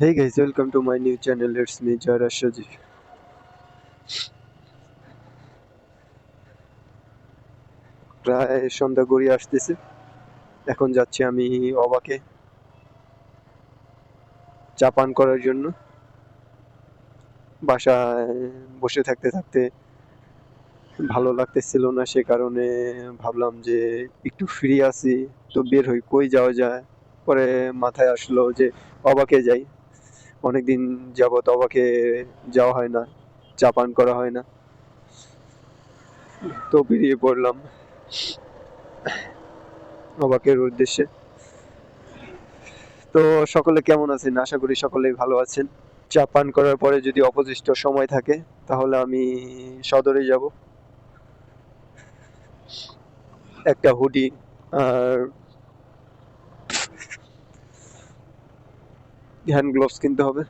Hey guys, welcome to my new channel. It's me, Jara Shaji. প্রায় সন্ধ্যা গড়িয়ে আসতেছে এখন যাচ্ছি আমি অবাকে চা পান করার জন্য বাসায় বসে থাকতে থাকতে ভালো লাগতেছিল না সে কারণে ভাবলাম যে একটু ফ্রি আছি তো বের হই কই যাওয়া যায় পরে মাথায় আসলো যে অবাকে যাই অনেকদিন যাবত অবাকে যাওয়া হয় না, চা পান করা হয় না। তো বেরিয়ে পড়লাম অবাকের উদ্দেশ্যে। তো সকলে কেমন আছেন? আশা করি সকলেই ভালো আছেন। চা পান করার পরে যদি অবশিষ্ট সময় থাকে, তাহলে আমি সদরে যাব। একটা হুডি, আর হ্যান্ড গ্লোভস কিনতে হবে,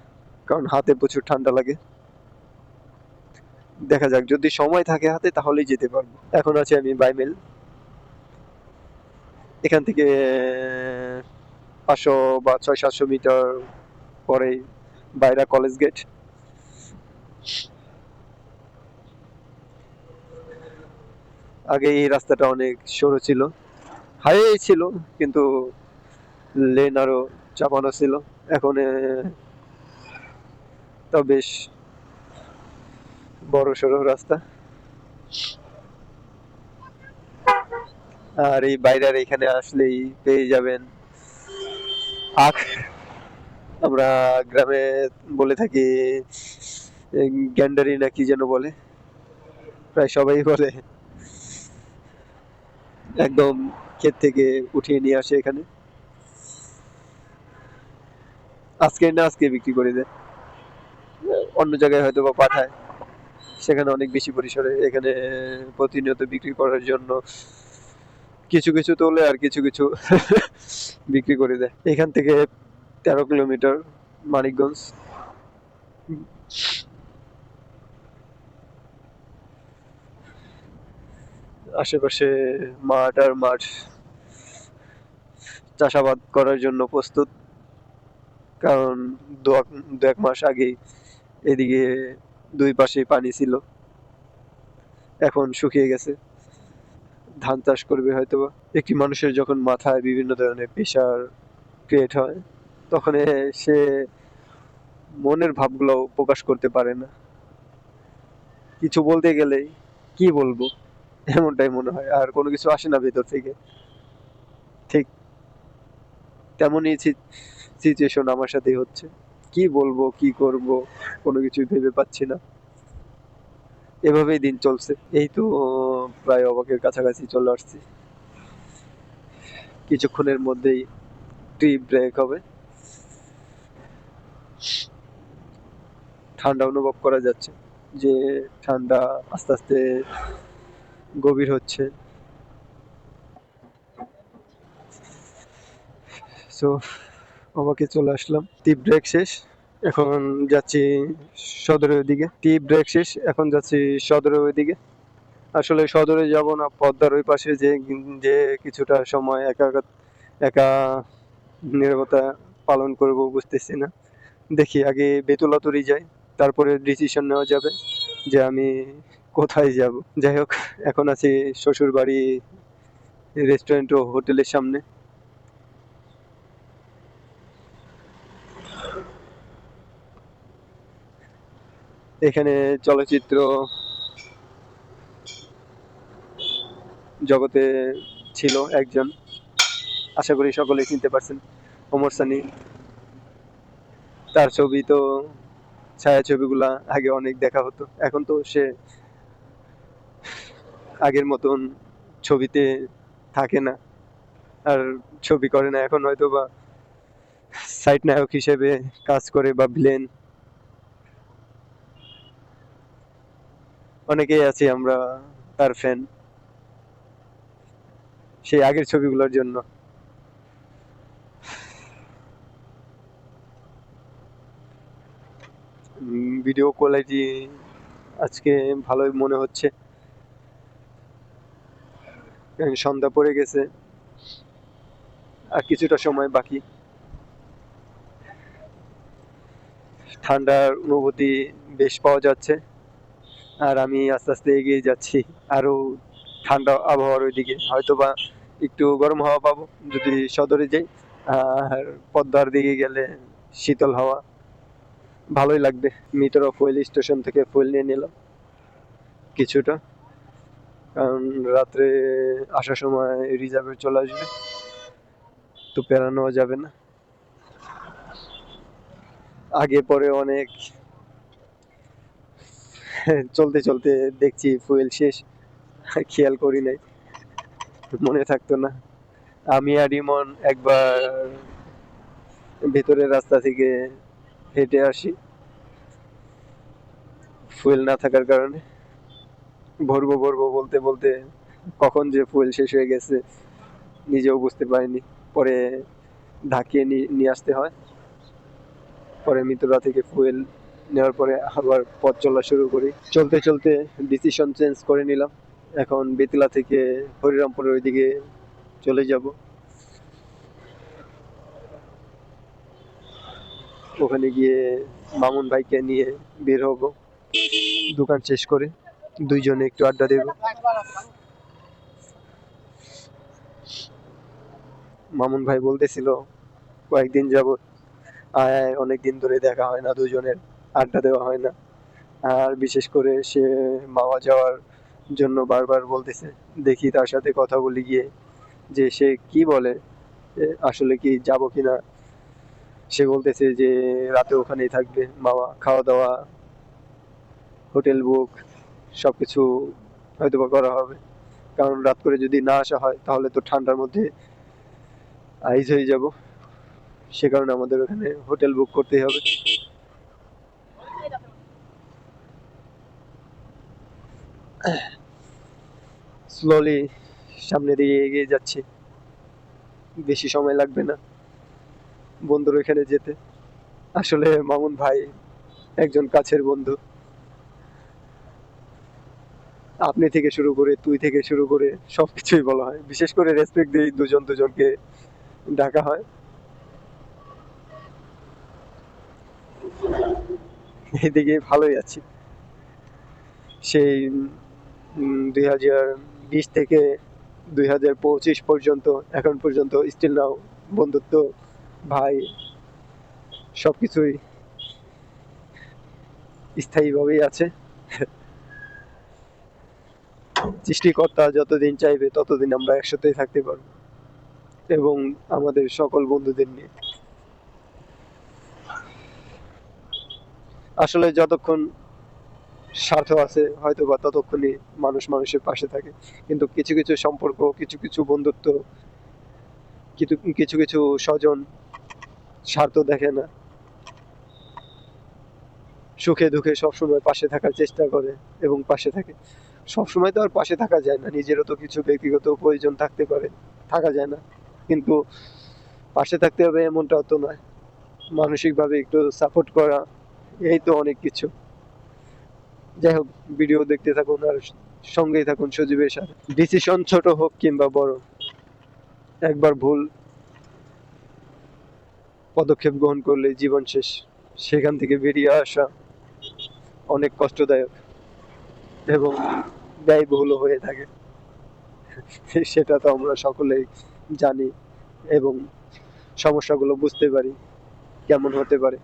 কারণ হাতে প্রচুর ঠান্ডা লাগে। দেখা যাক, যদি সময় থাকে হাতে, তাহলেই যেতে পারব। এখন আছে আমি বাইমেল এখান থেকে পাঁচশো বা ছয় সাতশো মিটার পরেই বাইরা কলেজ গেট। আগে এই রাস্তাটা অনেক সরু ছিল। হাইওয়ে ছিল, কিন্তু লেন আরও চাপানো ছিল। এখন তো বেশ বড় সড়ো রাস্তা। আর এই বাইরের এখানে আসলেই পেয়ে যাবেন আখ। আমরা গ্রামে বলে থাকি গ্যান্ডারি না কি যেন বলে। প্রায় সবাই বলে। একদম ক্ষেত থেকে উঠিয়ে নিয়ে আসে এখানে। আজকে না আজকে বিক্রি করে দেয় অন্য জায়গায় হয়তো বা পাঠায়। সেখানে অনেক বেশি পরিসরে এখানে প্রতিনিয়ত বিক্রি করার জন্য কিছু কিছু তোলে আর কিছু কিছু বিক্রি করে দেয়। এখান থেকে তেরো কিলোমিটার মানিকগঞ্জ। আশেপাশে মাঠ আর মাঠ চাষাবাদ করার জন্য প্রস্তুত। কারণ দু এক- মাস আগে এদিকে দুই পাশে পানি ছিল। এখন শুকিয়ে গেছে। ধান চাষ করবে হয়তোবা। একটি মানুষের যখন মাথায় বিভিন্ন ধরনের প্রেশার ক্রিয়েট হয়, তখন সে মনের ভাবগুলো প্রকাশ করতে পারে না। কিছু বলতে গেলেই কি বলব? এমনটাই মনে হয়। আর কোনো কিছু আসে না ভেতর থেকে। ঠিক তেমনই সিচুয়েশন আমার সাথেই হচ্ছে। কি বলব, কি করব, কোনো কিছু ভেবে পাচ্ছি না। এভাবেই দিন চলছে। এই তো, প্রায় অবাকের কাছাকাছি চলে আসছি। কিছুক্ষণের মধ্যেই টি ব্রেক হবে। ঠান্ডা অনুভব করা যাচ্ছে যে ঠান্ডা আস্তে আস্তে গভীর হচ্ছে। সো আমাকে চলে আসলাম। টি ব্রেক শেষ, এখন যাচ্ছি সদরের ওইদিকে টি ব্রেক শেষ, এখন যাচ্ছি সদরের ওইদিকে আসলে সদরে যাব না, পদ্মার ওই পাশে যে যে কিছুটা সময় একা একা- নিরবতা পালন করব বুঝতেছি না। দেখি আগে বেতুলাতুরি যাই, তারপরে ডিসিশন নেওয়া যাবে যে আমি কোথায় যাব। যাই হোক, এখন আছি শ্বশুর বাড়ি রেস্টুরেন্ট ও হোটেলের সামনে। এখানে চলচ্চিত্র জগতে ছিল একজন। আশা করি সকলেই চিনতে পারছেন। ওমর সানি, তার ছবি তো, ছায়াছবিগুলা আগে অনেক দেখা হতো। এখন তো সে আগের মতন ছবিতে থাকে না। আর ছবি করে না। এখন হয়তো বা সাইড নায়ক হিসেবে কাজ করে বা ভিলেন অনেকেই আছি আমরা, তার ফ্যান সেই আগের ছবিগুলোর জন্য। ভিডিও কোয়ালিটি আজকে ভালোই মনে হচ্ছে। সন্ধ্যা পড়ে গেছে। আর কিছুটা সময় বাকি। ঠান্ডার অনুভূতি বেশ পাওয়া যাচ্ছে। আর আমি আস্তে আস্তে এগিয়ে যাচ্ছি। আরও ঠান্ডা আবহাওয়ার ওইদিকে। হয়তো বা একটু গরম হাওয়া পাবো যদি সদরে যাই। আর পদ্মার দিকে গেলে শীতল হাওয়া ভালোই লাগবে। মিটার ফুয়েল স্টেশন থেকে ফুয়েল নিয়ে নিলাম কিছুটা। কারণ রাত্রে আসার সময় রিজার্ভে চলে আসবে। তো পেরানো যাবে না। আগে পরে অনেক চলতে চলতে দেখছি ফুয়েল শেষ, খেয়াল করি নাই, মনে থাকতো না। আমি আর ইমন একবার ভেতরের রাস্তা থেকে হেঁটে আসি, ফুয়েল না থাকার কারণে। ভরবো ভরবো বলতে বলতে কখন যে ফুয়েল শেষ হয়ে গেছে, নিজেও বুঝতে পারিনি। পরে ঢাকিয়ে নিয়ে আসতে হয়। পরে মিত্ররা থেকে ফুয়েল নেওয়ার পরে আবার পথ চলা শুরু করি। চলতে চলতে ডিসিশন চেঞ্জ করে নিলাম। এখন বেতলা থেকে হরিরামপুরের ওইদিকে চলে যাব। ওখানে গিয়ে মামুন ভাইকে নিয়ে বের হব। দোকান শেষ করে দুইজনে একটু আড্ডা দেব। মামুন ভাই বলতেছিল, কয়েকদিন যাব আয়, অনেকদিন ধরে দেখা হয় না দুজনের। আড্ডা দেওয়া হয় না। আর বিশেষ করে সে মামা যাওয়ার জন্য বারবার বলতেছে, দেখি তার সাথে কথা বলি গিয়ে, যে সে কি বলে আসলে কি যাব কিনা? সে বলতেছে যে, রাতে ওখানেই থাকবে মামা খাওয়া দাওয়া হোটেল বুক, সবকিছু হয়তো বা করা হবে। কারণ রাত করে যদি না আসা হয়, তাহলে তো ঠান্ডার মধ্যে আইস হয়ে যাব। সে কারণে আমাদের ওখানে হোটেল বুক করতেই হবে। স্লোলি সামনে দিকে এগিয়ে যাচ্ছি। বেশি সময় লাগবে না বন্ধুর ওখানে যেতে। আসলে মামুন ভাই একজন কাছের বন্ধু। আপনি থেকে শুরু করে, তুই থেকে শুরু করে সবকিছুই বলা হয়। বিশেষ করে রেসপেক্ট দিয়ে দুজন দুজনকে ডাকা হয়। এদিকে ভালোই আছি। সেই দুই হাজার বিশ থেকে দুই হাজার পঁচিশ পর্যন্ত, এখন পর্যন্ত স্টিল নাও বন্ধুত্ব, ভাই, সবকিছুই স্থায়ীভাবেই আছে। সৃষ্টিকর্তা যতদিন চাইবে ততদিন আমরা একসাথেই থাকতে পারব এবং আমাদের সকল বন্ধুদের নিয়ে। আসলে যতক্ষণ স্বার্থ আছে হয়তো বা ততক্ষণই মানুষ মানুষের পাশে থাকে। কিন্তু কিছু কিছু সম্পর্ক, কিছু কিছু বন্ধুত্ব, কিছু কিছু কিছু স্বজন স্বার্থ দেখে না। সুখে দুঃখে সবসময় পাশে থাকার চেষ্টা করে এবং পাশে থাকে। সবসময় তো আর পাশে থাকা যায় না, নিজেরও তো কিছু ব্যক্তিগত প্রয়োজন থাকতে পারে, থাকা যায় না। কিন্তু পাশে থাকতে হবে এমনটাও তো নয়। মানসিকভাবে একটু সাপোর্ট করা, এই তো অনেক কিছু। যাই হোক ভিডিও দেখতে থাকুন আর সঙ্গেই থাকুন সজীবের সাথে। ডিসিশন ছোট হোক কিংবা বড়, একবার ভুল পদক্ষেপ গ্রহণ করলে জীবন শেষ। সেখান থেকে বেরিয়ে আসা অনেক কষ্টদায়ক এবং ব্যয়বহুল হয়ে থাকে। সেটা তো আমরা সকলেই জানি এবং সমস্যাগুলো বুঝতে পারি, কেমন হতে পারে।